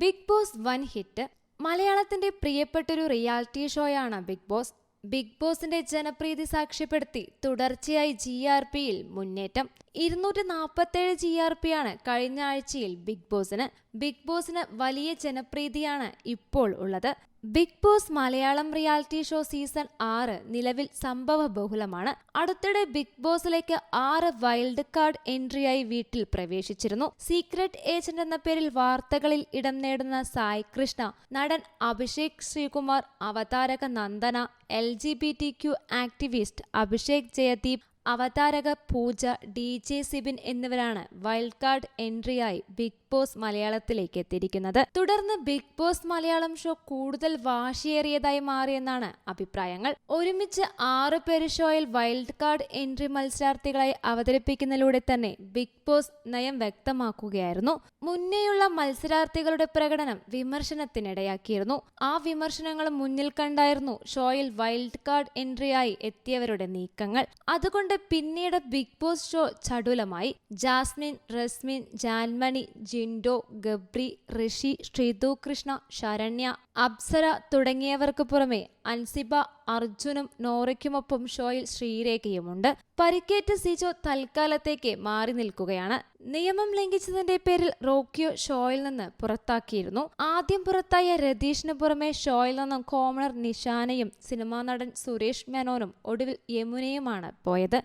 Big boss വൻ hit. മലയാളത്തിന്റെ പ്രിയപ്പെട്ടൊരു റിയാലിറ്റി ഷോയാണ് ബിഗ് ബോസ്. ബിഗ് ബോസിന്റെ ജനപ്രീതി സാക്ഷ്യപ്പെടുത്തി തുടർച്ചയായി ജി ആർ പിയിൽ മുന്നേറ്റം. ഇരുന്നൂറ്റി നാൽപ്പത്തേഴ് ജി ആർ പി ആണ് കഴിഞ്ഞ ആഴ്ചയിൽ ബിഗ് ബോസിന്. ബിഗ് ബോസിന് വലിയ ജനപ്രീതിയാണ് ഇപ്പോൾ ഉള്ളത്. Bigg Boss Malayalam reality show season ആറ് നിലവിൽ സംഭവ ബഹുലമാണ്. അടുത്തിടെ ബിഗ് ബോസിലേക്ക് ആറ് വൈൽഡ് കാർഡ് എൻട്രിയായി വീട്ടിൽ പ്രവേശിച്ചിരുന്നു. സീക്രട്ട് ഏജന്റ് എന്ന പേരിൽ വാർത്തകളിൽ ഇടം നേടുന്ന സായി കൃഷ്ണ നടൻ Abhishek Sreekumar അവതാരക Nandana L G B T Q activist Abhishek Jayadeep അവതാരക Pooja D J Sibin എന്നിവരാണ് വൈൽഡ് കാർഡ് എൻട്രിയായി ബിഗ് ബോസ് മലയാളത്തിലേക്ക് എത്തിയിരിക്കുന്നത്. തുടർന്ന് ബിഗ് ബോസ് മലയാളം ഷോ കൂടുതൽ വാശിയേറിയതായി മാറിയെന്നാണ് അഭിപ്രായങ്ങൾ. ഒരുമിച്ച് ആറ് പേര് ഷോയിൽ വൈൽഡ് കാർഡ് എൻട്രി മത്സരാർത്ഥികളായി അവതരിപ്പിക്കുന്നതിലൂടെ തന്നെ ബിഗ് ബോസ് നയം വ്യക്തമാക്കുകയായിരുന്നു. മുന്നേയുള്ള മത്സരാർത്ഥികളുടെ പ്രകടനം വിമർശനത്തിനിടയാക്കിയിരുന്നു. ആ വിമർശനങ്ങൾ മുന്നിൽ കണ്ടായിരുന്നു ഷോയിൽ വൈൽഡ് കാർഡ് എൻട്രിയായി എത്തിയവരുടെ നീക്കങ്ങൾ. അതുകൊണ്ട് പിന്നീട് ബിഗ് ബോസ് ഷോ ചടുലമായി. ജാസ്മിൻ റസ്മിൻ ജാൻമണി ജിൻഡോ ഗബ്രി ഋഷി ശ്രീതു കൃഷ്ണ ശരണ്യ അപ്സര തുടങ്ങിയവർക്ക് പുറമെ അൻസിബ അർജുനും നോറയ്ക്കുമൊപ്പം ഷോയിൽ ശ്രീരേഖയുമുണ്ട്. പരിക്കേറ്റ സിജോ തൽക്കാലത്തേക്ക് മാറി നിൽക്കുകയാണ്. നിയമം ലംഘിച്ചതിന്റെ പേരിൽ റോക്കിയോ ഷോയിൽ നിന്ന് പുറത്താക്കിയിരുന്നു. ആദ്യം പുറത്തായ രതീഷിന് പുറമെ ഷോയിൽ നിന്നും കോമണർ നിഷാനയും സിനിമാ നടൻ സുരേഷ് മേനോനും ഒടുവിൽ യമുനയുമാണ് പോയത്.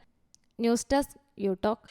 News desk യൂടോക്ക്